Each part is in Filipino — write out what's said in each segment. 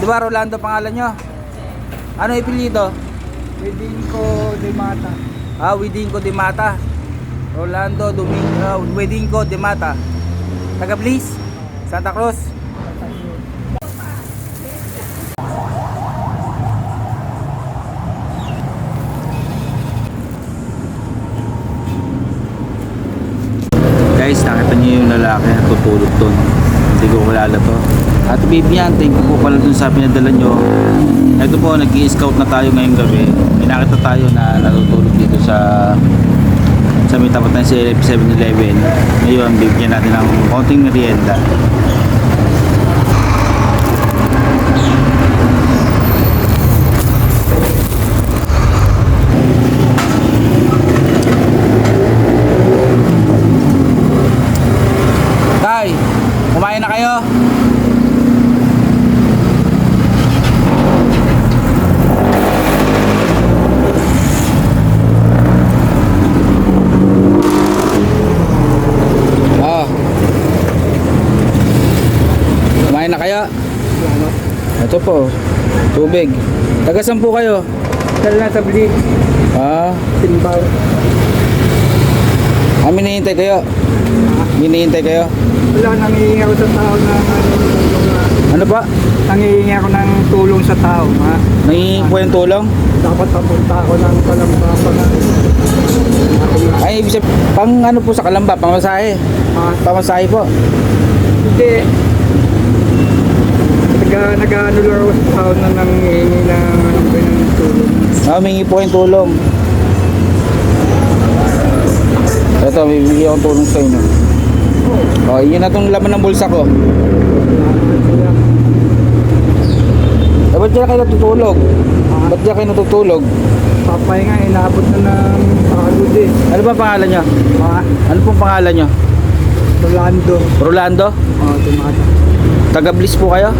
Di ba Rolando pangalan nyo? Ano ipilido? Pwedeng ko de mata. Ah, Widinko de Mata. Rolando Domingo, uh, Widinko de Mata. Taga Bliss, Santa Cruz. Guys, nakita niyo yung lalaki na tutulog doon. Hindi ko kilala to. At Bibian, thank you po pala dun sa pinadala nyo. Ito po, nag scout na tayo ngayong gabi. May nakita tayo na natutulog dito sa sa may tapat ng 7-Eleven. Ngayon, bibigyan natin ng konting merienda. Tay, kumain na kayo? Oo. Kumain na kayo? Ito po, tubig. Taga saan po kayo? Dahil nasa blik, Ah, timbal. ah hinihintay kayo? Hinihintay kayo? Wala, nangihingi ako sa tao na ano, Ano pa? nangihingi ako ng tulong sa tao. Ha? Nangihingi po yung tulong? Dapat papunta ako ng palambapa na. Ay, ibig sabihin, pang ano po sa Kalamba, pamasahe. Ha? Pamasahe po. Hindi. Naga, nag-ano lang ako sa tao na nangihingi ng ano ba ng tulong. Ah, humingi po yung tulong. Ito, bibigyan akong tulong sa inyo. Oh, yun na itong laman ng bulsa ko. Eh, ba't dyan kayo natutulog? Ba't dyan kayo natutulog? Papay nga, inabot na ng pagod eh. Ano ba pangalan nyo? Ha? Ano pong pangalan nyo? Rolando. Rolando? Oh, tumata. Taga Bliss po kayo?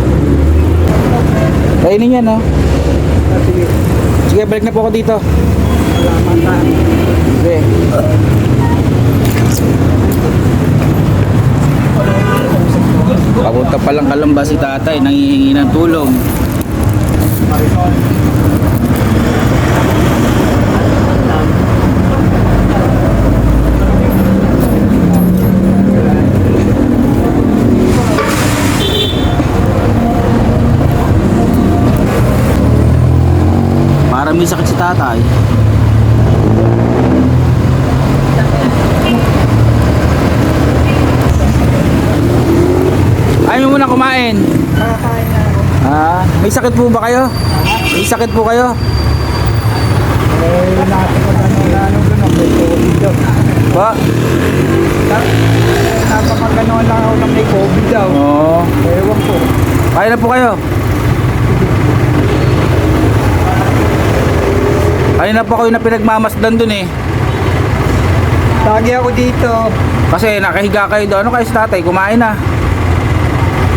Kainin yan, no? Ah, Sige, Sige, balik na po ako dito. salamat ha. Sige. Papunta palang kalamba si tatay, nangihingi ng tulong. Para may sakit si tatay. Ayaw mo muna kumain. Kakain na ako. Ah, may sakit po ba kayo? May sakit po kayo? Eh, natin ko ano na ano gano'n. May COVID daw. Ba? Napakagano'n lang ako na may COVID daw. Oo. Ewan ko. Kaya na po kayo. Kaya na po kayo na pinagmamasdan dun eh. Lagi ako dito. Kasi nakahiga kayo doon. Ano kayo sa tatay? Kumain na.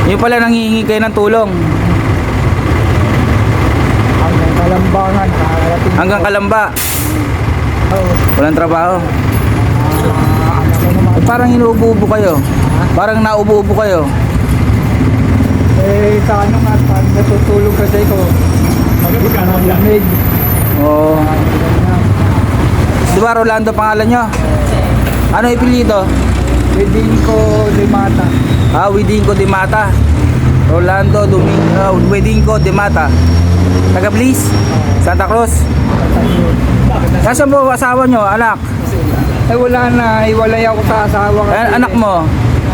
Yung pala nangihingi kayo ng tulong. Hanggang kalambangan. Kakarating Hanggang kalamba. Oo. Walang trabaho. Ah, ano ko naman. Eh, parang inuubo-ubo kayo. Parang nauubo-ubo kayo. Eh, sa ano nga, pag natutulog kasi ko. Ng lamig. Oo. Di ba Rolando pangalan nyo? Ano ipilido? Pwedeng ko de mata. Ah, Widinko de Mata. Rolando Domingo, uh, Widinko de Mata. Taga Bliss, Santa Cruz. Nasaan po asawa nyo, anak? Eh, wala na. Iwalay ako sa asawa kasi. Eh, anak mo?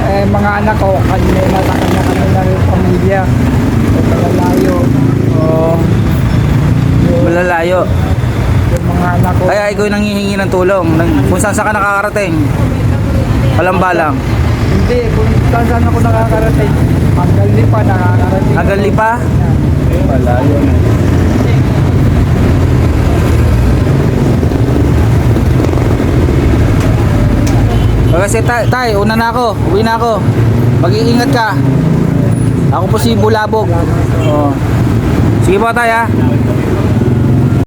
Eh, mga anak ko, kanina na sa kanya rin pamilya. Eh, malalayo. Oo. Malalayo. Yung mga anak ko. Kaya ikaw yung nangihingi ng tulong. Nang- Kung saan saan ka nakakarating. Palamba lang. Hindi, kung saan saan ako nakakarating. Hanggang lipa nakakarating. Hanggang lipa? Malayo na. Kasi tay, tay, una na ako. Uwi na ako. Mag-iingat ka. Ako po si Bulabog. Oo. Sige po tay ha.